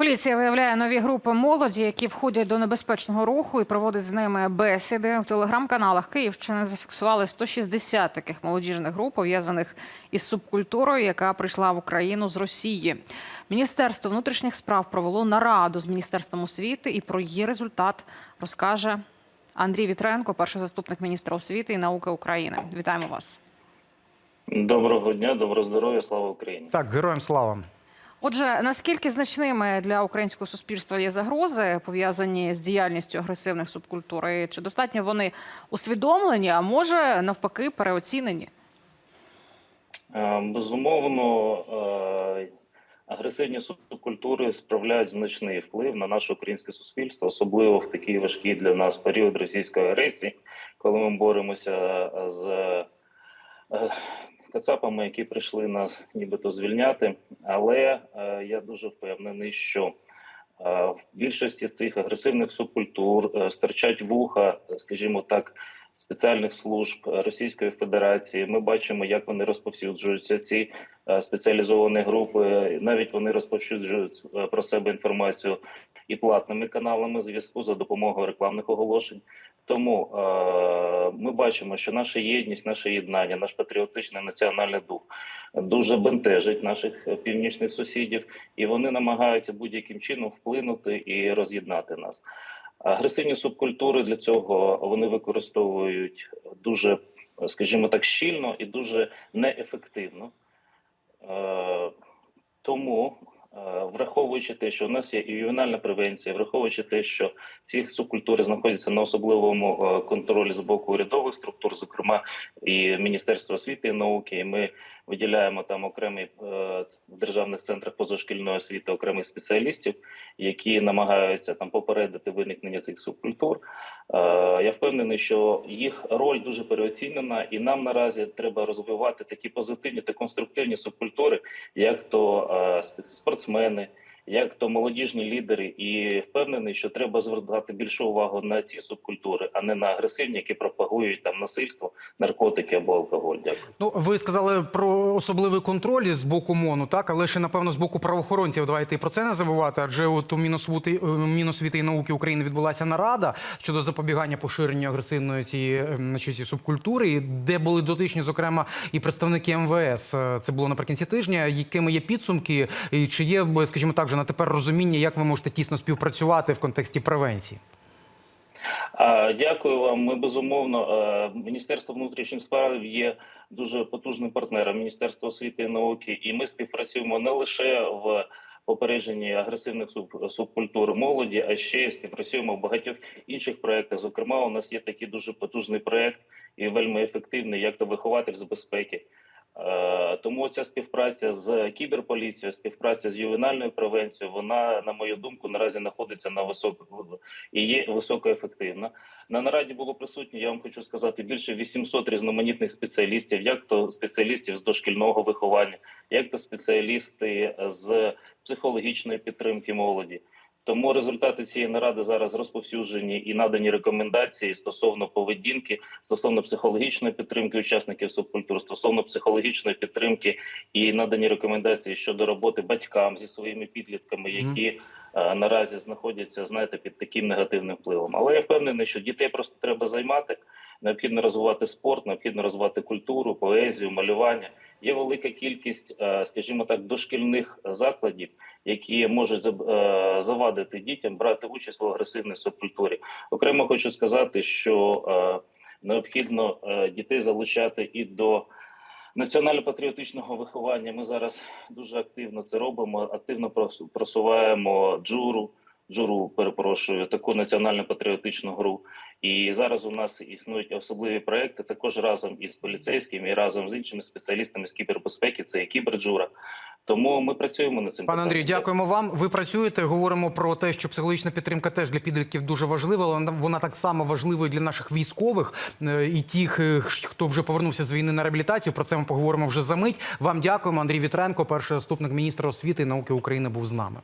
Поліція виявляє нові групи молоді, які входять до небезпечного руху і проводить з ними бесіди. В телеграм-каналах Київщини зафіксували 160 таких молодіжних груп, пов'язаних із субкультурою, яка прийшла в Україну з Росії. Міністерство внутрішніх справ провело нараду з міністерством освіти, і про її результат розкаже Андрій Вітренко, перший заступник міністра освіти і науки України. Вітаємо вас. Доброго дня, доброго здоров'я, слава Україні. Так, героям слава. Отже, наскільки значними для українського суспільства є загрози, пов'язані з діяльністю агресивних субкультур? І Чи достатньо вони усвідомлені, а може навпаки переоцінені? Е, Безумовно, е, агресивні субкультури справляють значний вплив на наше українське суспільство, особливо в такий важкий для нас період російської агресії, коли ми боремося з е, кацапами, які прийшли нас нібито звільняти. Але е, я дуже впевнений, що е, в більшості цих агресивних субкультур е, стирчать вуха, скажімо так, спеціальних служб Російської Федерації. Ми бачимо, як вони розповсюджуються. Ці е, спеціалізовані групи. Навіть вони розповсюджують е, про себе інформацію і платними каналами зв'язку за допомогою рекламних оголошень. Тому е, ми бачимо, що наша єдність, наше єднання, наш патріотичний національний дух дуже бентежить наших е, північних сусідів, і вони намагаються будь-яким чином вплинути і роз'єднати нас. Агресивні субкультури для цього вони використовують дуже, скажімо так, щільно і дуже неефективно. Е, Тому, враховуючи те, що у нас є і ювенальна превенція, враховуючи те, що ці субкультури знаходяться на особливому е, контролі з боку урядових структур, зокрема і Міністерства освіти і науки, і ми виділяємо там окремий е, в державних центрах позашкільної освіти окремих спеціалістів, які намагаються там попередити виникнення цих субкультур. Е, Я впевнений, що їх роль дуже переоцінена, і нам наразі треба розвивати такі позитивні та конструктивні субкультури, як то е, сп- спортсмени, як то молодіжні лідери, і впевнений, що треба звертати більшу увагу на ці субкультури, а не на агресивні, які пропагують там насильство, наркотики або алкоголь. Дякую. Ну, ви сказали про особливий контроль з боку МОНу, так, але ще напевно з боку правоохоронців. Давайте і про це не забувати. Адже от у Міносвіти, Міносвіти і науки України відбулася нарада щодо запобігання поширенню агресивної цієї е, значить, субкультури, де були дотичні, зокрема, і представники МВС. Е, Це було наприкінці тижня. Якими є підсумки, і чи є, скажімо так, вже на тепер розуміння, як ви можете тісно співпрацювати в контексті превенції? Дякую вам. Ми безумовно е, Міністерство внутрішніх справ є дуже потужним партнером Міністерства освіти і науки, і ми співпрацюємо не лише в попередженні агресивних суб, субкультур молоді, а ще співпрацюємо в багатьох інших проєктах. Зокрема, у нас є такий дуже потужний проєкт і вельми ефективний, як то вихователь з безпеки. Е, Тому ця співпраця з кіберполіцією, співпраця з ювенальною превенцією, вона, на мою думку, наразі знаходиться на високому і є високоефективна. На нараді було присутні, я вам хочу сказати, більше 800 різноманітних спеціалістів, як то спеціалістів з дошкільного виховання, як то спеціалісти з психологічної підтримки молоді. Тому результати цієї наради зараз розповсюджені і надані рекомендації стосовно поведінки, стосовно психологічної підтримки учасників субкультур, стосовно психологічної підтримки і надані рекомендації щодо роботи батькам зі своїми підлітками, які е, наразі знаходяться, знаєте, під таким негативним впливом. Але я впевнений, що дітей просто треба займати. Необхідно розвивати спорт, необхідно розвивати культуру, поезію, малювання. Є велика кількість, е, скажімо так, дошкільних закладів, які можуть е, завадити дітям брати участь в агресивній субкультурі. Окремо хочу сказати, що е, необхідно дітей залучати і до національно-патріотичного виховання. Ми зараз дуже активно це робимо. Активно прос- просуваємо джуру. Джуру перепрошую таку національно-патріотичну гру. І зараз у нас існують особливі проекти також разом із поліцейськими і разом з іншими спеціалістами з кібербезпеки. Це і кіберджура. Тому ми працюємо над цим. Пане Андрію, дякуємо вам. Ви працюєте. Говоримо про те, що психологічна підтримка теж для підлітків дуже важлива, але вона- вона так само важлива і для наших військових е, і тих, е, хто вже повернувся з війни на реабілітацію. Про це ми поговоримо вже за мить. Вам дякуємо. Андрій Вітренко, перший заступник міністра освіти і науки України, був з нами.